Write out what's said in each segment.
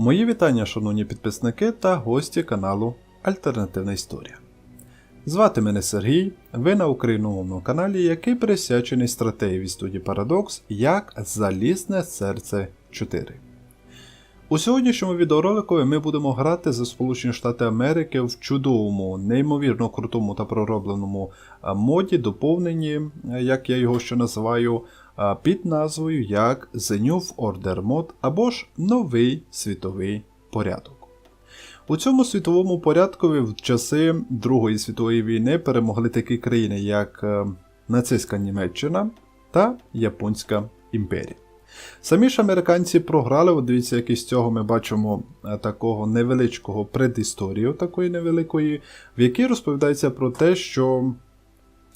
Мої вітання, шановні підписники та гості каналу Альтернативна Історія. Звати мене Сергій, ви на україномовному каналі, який присвячений стратегії студії Парадокс як Залізне серце 4. У сьогоднішньому відеоролику ми будемо грати за Сполучені Штати Америки в чудовому, неймовірно крутому та проробленому моді, доповненні, е, як я його ще називаю, під назвою як The New Order Mod або ж Новий світовий порядок. У цьому світовому порядкові в часи Другої світової війни перемогли такі країни, як е, нацистська Німеччина та Японська імперія. Самі ж американці програли, дивіться, як із цього ми бачимо е, такого невеличкого предісторію, такої невеликої, в якій розповідається про те, що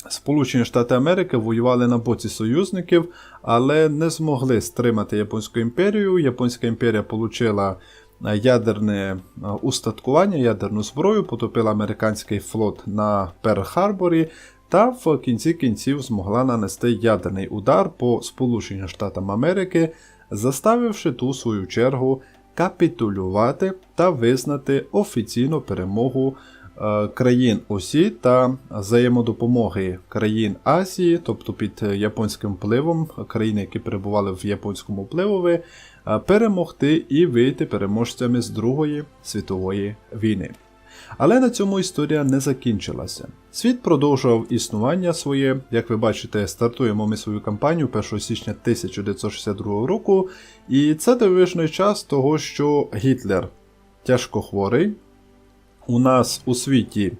Сполучені Штати Америки воювали на боці союзників, але не змогли стримати Японську імперію. Японська імперія отримала ядерне е, устаткування, ядерну зброю, потопила американський флот на Перл-Харборі та в кінці кінців змогла нанести ядерний удар по Сполученим Штатам Америки, заставивши ту свою чергу капітулювати та визнати офіційну перемогу е, країн Осі та взаємодопомоги країн Азії, тобто під японським впливом, країни, які перебували в японському впливові, е, перемогти і вийти переможцями з Другої світової війни. Але на цьому історія не закінчилася. Світ продовжував існування своє. Як ви бачите, стартуємо ми свою кампанію 1 січня 1962 року, і це дивовижний час того, що Гітлер тяжко хворий. У нас у світі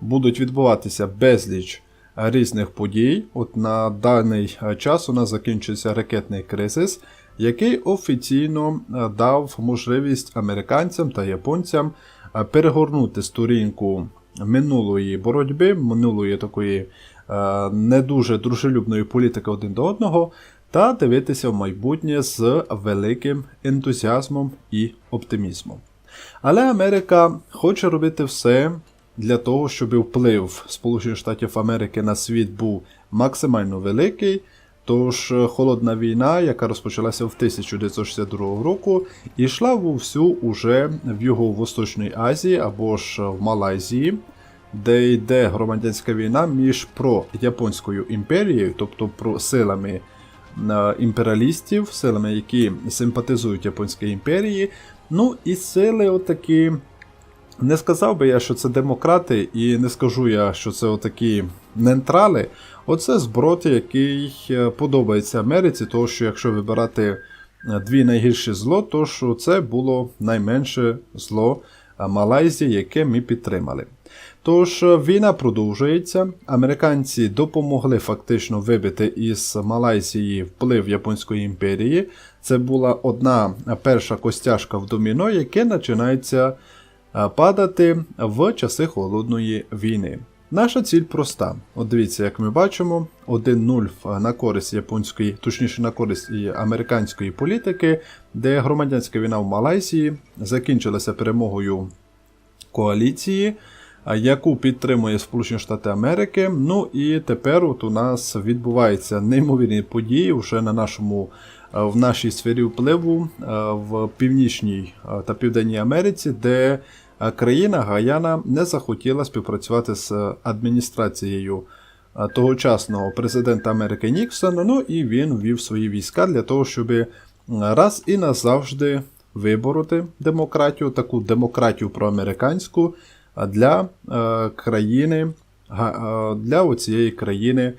будуть відбуватися безліч різних подій. От на даний час у нас закінчується ракетний кризис, який офіційно е, дав можливість американцям та японцям е, перегорнути сторінку минулої боротьби, минулої такої е, не дуже дружелюбної політики один до одного, та дивитися в майбутнє з великим ентузіазмом і оптимізмом. Але Америка хоче робити все для того, щоб вплив Сполучених Штатів Америки на світ був максимально великий. Тож холодна війна, яка розпочалася в 1962 року, йшла вовсю уже в Юго-Восточній Азії або ж в Малайзії, де йде громадянська війна між про-японською імперією, тобто про силами е, імперіалістів, силами, які симпатизують Японській імперії. Ну і сили отакі. Не сказав би я, що це демократи, і не скажу я, що це отакі нейтрали. Оце зброд, який е, подобається Америці, тому що якщо вибирати е, дві найгірші зло, то що це було найменше зло Малайзії, яке ми підтримали. Тож е, війна продовжується. Американці допомогли фактично вибити із Малайзії вплив Японської імперії. Це була одна перша костяшка в доміно, яке починається падати в часи холодної війни. Наша ціль проста. От дивіться, як ми бачимо, 1-0 на користь японської, точніше на користь американської політики, де громадянська війна в Малайзії закінчилася перемогою коаліції, яку підтримує Сполучені Штати Америки. Ну і тепер от у нас відбуваються неймовірні події вже на нашому. В нашій сфері впливу в Північній та Південній Америці, де країна Гаяна не захотіла співпрацювати з адміністрацією тогочасного президента Америки Ніксона. Ну і він ввів свої війська для того, щоб раз і назавжди вибороти демократію, таку демократію проамериканську для країни, для оцієї країни,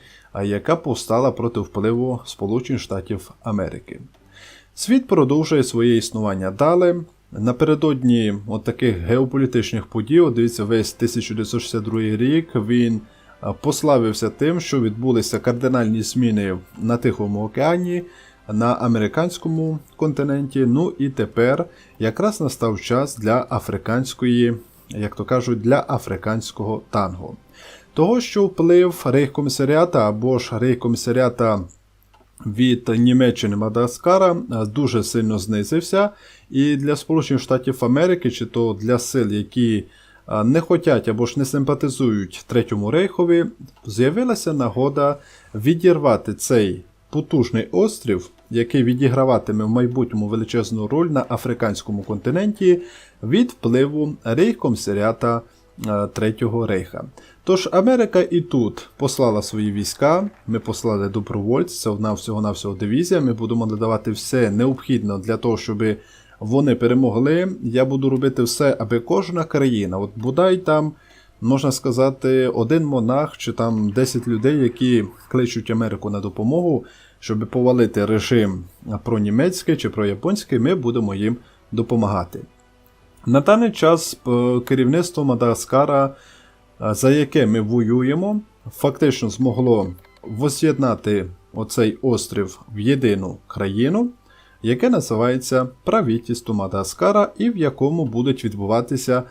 яка повстала проти впливу Сполучених Штатів Америки. Світ продовжує своє існування далі. Напередодні от таких геополітичних подій, дивіться, весь 1962 рік він пославився тим, що відбулися кардинальні зміни на Тихому океані, на американському континенті. Ну і тепер якраз настав час для африканської, як то кажуть, для африканського танго. Того, що вплив рейхкомісаріата або ж рейхкомісаріата від Німеччини Мадагаскара дуже сильно знизився. І для Сполучених Штатів Америки, чи то для сил, які не хочуть або ж не симпатизують Третьому рейхові, з'явилася нагода відірвати цей потужний острів який відіграватиме в майбутньому величезну роль на африканському континенті від впливу рейхкомсаріата е, Третього рейха. Тож Америка і тут послала свої війська, ми послали добровольців, це одна всього-навсього дивізія. Ми будемо надавати все необхідне для того, щоб вони перемогли. Я буду робити все, аби кожна країна, от бодай там, можна сказати, один монах чи там 10 людей, які кличуть Америку на допомогу, щоб повалити режим пронімецький чи прояпонський, ми будемо їм допомагати. На даний час е, керівництво Мадагаскара, за яке ми воюємо, фактично змогло воз'єднати оцей острів в єдину країну, яке називається правительство Мадагаскара, і в якому будуть відбуватися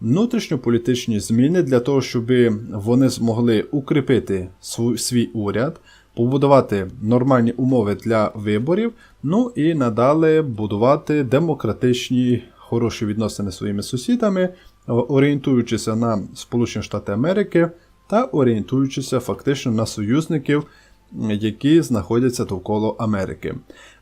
внутрішньополітичні зміни для того, щоб вони змогли укріпити свій уряд, побудувати нормальні умови для виборів, ну і надалі будувати демократичні хороші відносини зі своїми сусідами, орієнтуючися на Сполучені Штати Америки та орієнтуючися фактично на союзників, які знаходяться довкола Америки.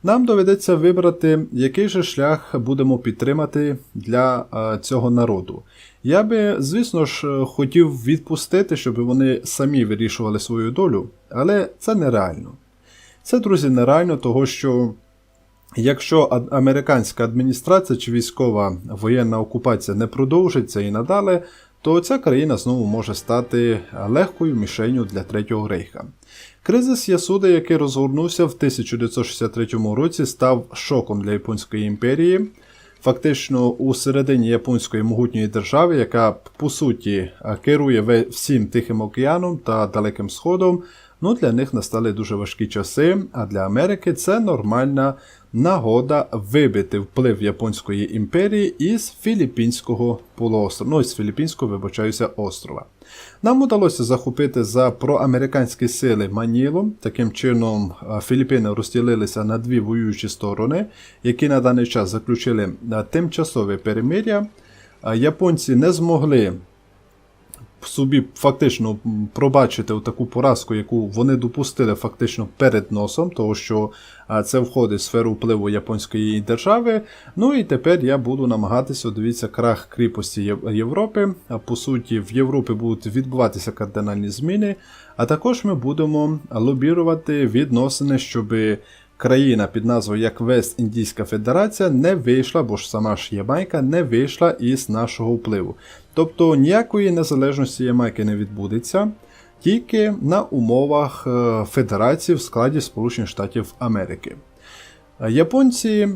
Нам доведеться вибрати, який же шлях будемо підтримати для е, цього народу. Я би, звісно ж, хотів відпустити, щоб вони самі вирішували свою долю, але це нереально. Це, друзі, нереально, того що якщо американська адміністрація чи військова воєнна окупація не продовжиться і надалі, то ця країна знову може стати легкою мішенью для Третього рейха. Кризис Ясуди, який розгорнувся в 1963 році, став шоком для Японської імперії. Фактично, у середині японської могутньої держави, яка по суті керує всім Тихим океаном та Далеким Сходом, ну для них настали дуже важкі часи. А для Америки це нормальна нагода вибити вплив Японської імперії із Філіппінського полуострова. Ну, із Філіппінського, вибачаюся, острова. Нам удалося захопити за проамериканські сили Манілу. Таким чином, Філіппіни розділилися на дві воюючі сторони, які на даний час заключили тимчасове перемир'я. Японці не змогли собі фактично пробачити таку поразку, яку вони допустили фактично перед носом, тому що це входить в сферу впливу японської держави. Ну і тепер я буду намагатися дивіться крах кріпості Європи. А по суті, в Європі будуть відбуватися кардинальні зміни. А також ми будемо лобірувати відносини, щоб країна під назвою як Вест-Індійська Федерація не вийшла, бо ж сама ж Ямайка не вийшла із нашого впливу. Тобто ніякої незалежності Ямайки не відбудеться, тільки на умовах е, федерації в складі Сполучених Штатів Америки. Е, Японці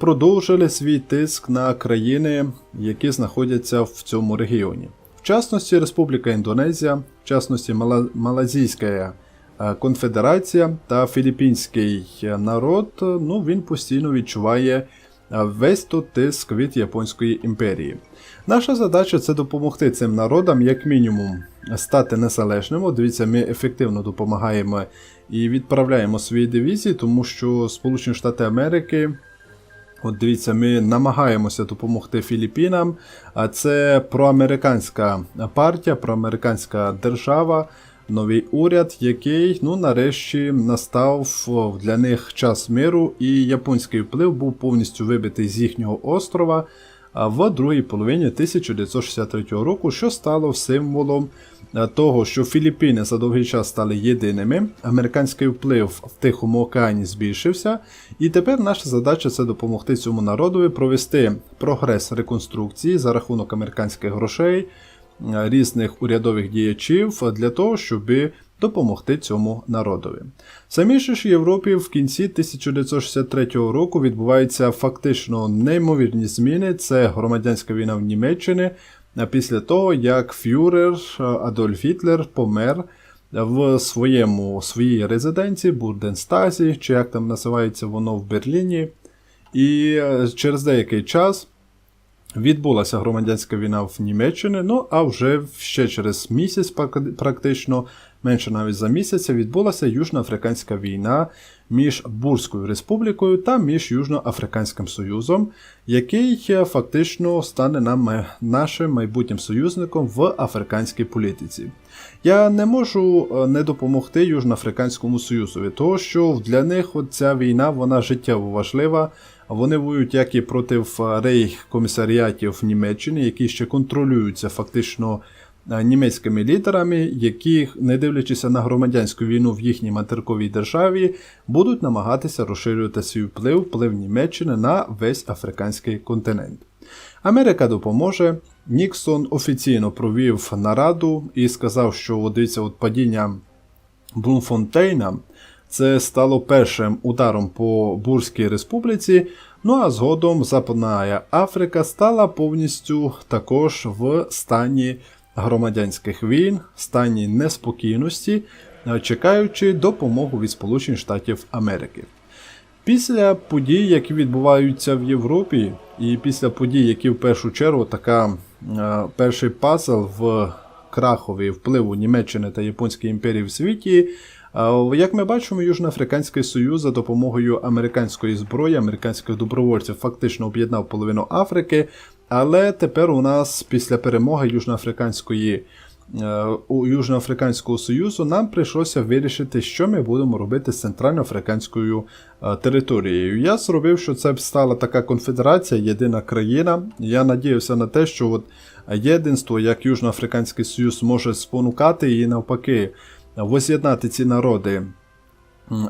продовжили свій тиск на країни, які знаходяться в цьому регіоні. В частності Республіка Індонезія, в частності Мала- Малазійська е, конфедерація та філіппінський народ, е, ну він постійно відчуває е, весь тут тиск від Японської імперії. Наша задача це допомогти цим народам, як мінімум, стати незалежними. Дивіться, ми ефективно допомагаємо і відправляємо свої дивізії, тому що Сполучені Штати Америки. От дивіться, ми намагаємося допомогти Філіппінам. А це проамериканська партія, проамериканська держава, новий уряд, який ну, нарешті настав для них час миру, і японський вплив був повністю вибитий з їхнього острова в другій половині 1963 року, що стало символом е, того, що Філіппіни за довгий час стали єдиними, американський вплив в Тихому океані збільшився, і тепер наша задача це допомогти цьому народові провести прогрес реконструкції за рахунок американських грошей, різних урядових діячів для того, щоб допомогти цьому народові. Же ж Європі в кінці 1963 року відбуваються фактично неймовірні зміни. Це громадянська війна в Німеччині. Після того, як фюрер Адольф Гітлер помер в своєму своїй резиденції Бурденстазі, чи як там називається воно в Берліні. І е, через деякий час відбулася громадянська війна в Німеччині. Ну а вже ще через місяць практично менше навіть за місяця, відбулася Южноафриканська війна між Бурською республікою та між Южноафриканським Союзом, який е, фактично стане нам е, нашим майбутнім союзником в африканській політиці. Я не можу е, не допомогти Южноафриканському Союзу, того що для них ця війна вона життєво важлива. Вони воюють як і проти рейх-комісаріатів Німеччини, які ще контролюються фактично німецькими лідерами, які, не дивлячись на громадянську війну в їхній материковій державі, будуть намагатися розширювати свій вплив, вплив Німеччини на весь африканський континент. Америка допоможе. Ніксон офіційно провів нараду і сказав, що от, дивіться, от падіння Блумфонтейна це стало першим ударом по Бурській республіці. Ну а згодом Западна Африка стала повністю також в стані громадянських війн, стані неспокійності, е, чекаючи допомогу від Сполучених Штатів Америки. Після подій, які відбуваються в Європі, і після подій, які в першу чергу така е, перший пазл в крахові впливу Німеччини та Японської імперії в світі. е, Як ми бачимо, Южноафриканський Союз за допомогою американської зброї, американських добровольців фактично об'єднав половину Африки. Але тепер у нас після перемоги Южноафриканської е, у Южноафриканського Союзу нам прийшлося вирішити, що ми будемо робити з центральноафриканською е, територією. Я зробив, що це б стала така конфедерація, єдина країна. Я надіявся на те, що от єдинство, як Южноафриканський Союз може спонукати і навпаки воз'єднати ці народи.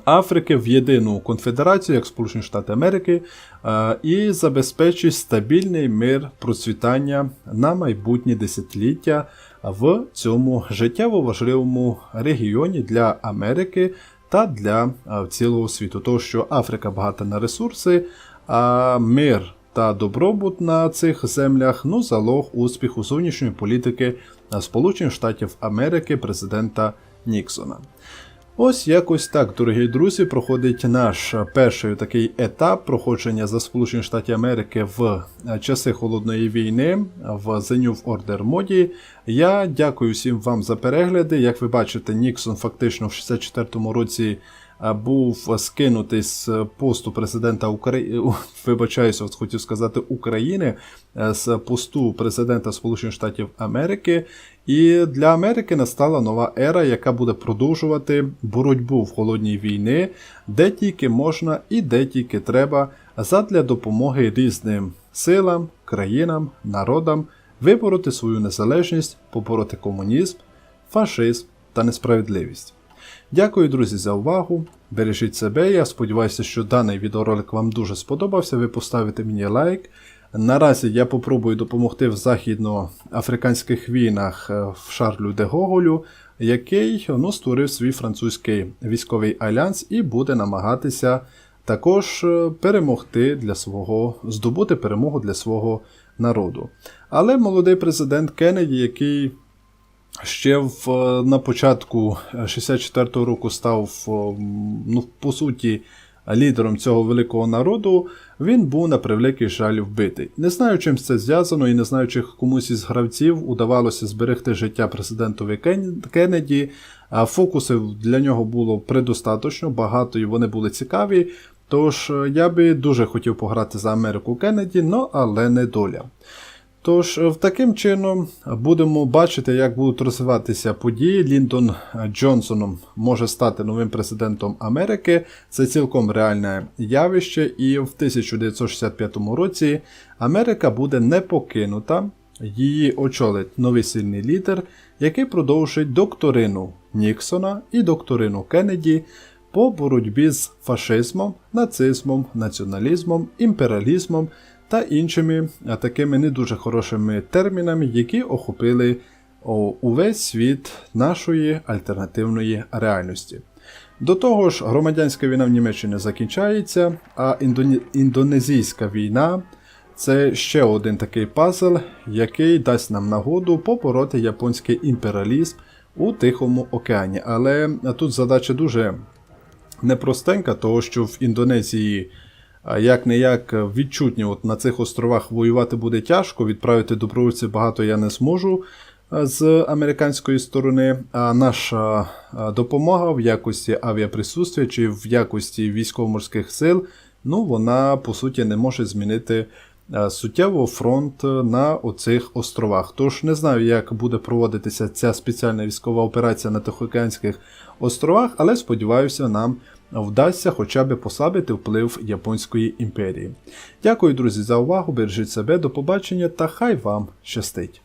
Африки в єдину конфедерацію, як Сполучені Штати Америки, е, і забезпечить стабільний мир процвітання на майбутні десятиліття в цьому життєво важливому регіоні для Америки та для е, цілого світу. Тому що Африка багата на ресурси, а мир та добробут на цих землях ну, залог успіху зовнішньої політики е, Сполучених Штатів Америки президента Ніксона. Ось якось так, дорогі друзі, проходить наш перший такий етап проходження за Сполучені Штати Америки в часи холодної війни в The New Order моді. Я дякую всім вам за перегляди. Як ви бачите, Ніксон фактично в 64-му році був скинутий з посту президента України, вибачаюся, от хотів сказати України, е, з посту президента Сполучених Штатів Америки. І для Америки настала нова ера, яка буде продовжувати боротьбу в холодній війни, де тільки можна і де тільки треба, задля допомоги різним силам, країнам, народам вибороти свою незалежність, побороти комунізм, фашизм та несправедливість. Дякую, друзі, за увагу. Бережіть себе. Я сподіваюся, що даний відеоролик вам дуже сподобався. Ви поставите мені лайк. Наразі я попробую допомогти в західноафриканських війнах е, в Шарлю де Гоголю, який ну, створив свій французький військовий альянс і буде намагатися також е, перемогти для свого, здобути перемогу для свого народу. Але молодий президент Кеннеді, який ще в, е, на початку 64-го року став, е, ну, по суті, лідером цього великого народу, він був на превеликий жаль вбитий. Не знаю, чим це зв'язано, і не знаю, чи комусь із гравців удавалося зберегти життя президентові Кен- Кеннеді. Фокусів для нього було предостаточно, багато і вони були цікаві. Тож е, я би дуже хотів пограти за Америку Кеннеді, але не доля. Тож, е, таким чином будемо бачити, як будуть розвиватися події. Ліндон Джонсоном може стати новим президентом Америки. Це цілком реальне явище, і в 1965 році Америка буде не покинута. Її очолить новий сильний лідер, який продовжить докторину Ніксона і докторину Кеннеді по боротьбі з фашизмом, нацизмом, націоналізмом, імперіалізмом та іншими такими не дуже хорошими термінами, які охопили увесь світ нашої альтернативної реальності. До того ж, громадянська війна в Німеччині закінчається, а індонезійська війна це ще один такий пазл, який дасть нам нагоду побороти японський імперіалізм у Тихому океані. Але тут задача дуже непростенька, того що в Індонезії як не як відчутні, от на цих островах воювати буде тяжко, відправити добровольців багато я не зможу. е, з американської сторони, а наша е, допомога в якості авіаприсутствия чи в якості військово-морських сил, ну вона по суті не може змінити е, суттєво фронт на оцих островах. Тож не знаю, як буде проводитися ця спеціальна військова операція на Тихоокеанських островах, але сподіваюся, нам вдасться хоча б послабити вплив Японської імперії. Дякую, друзі, за увагу. Бережіть себе, до побачення та хай вам щастить!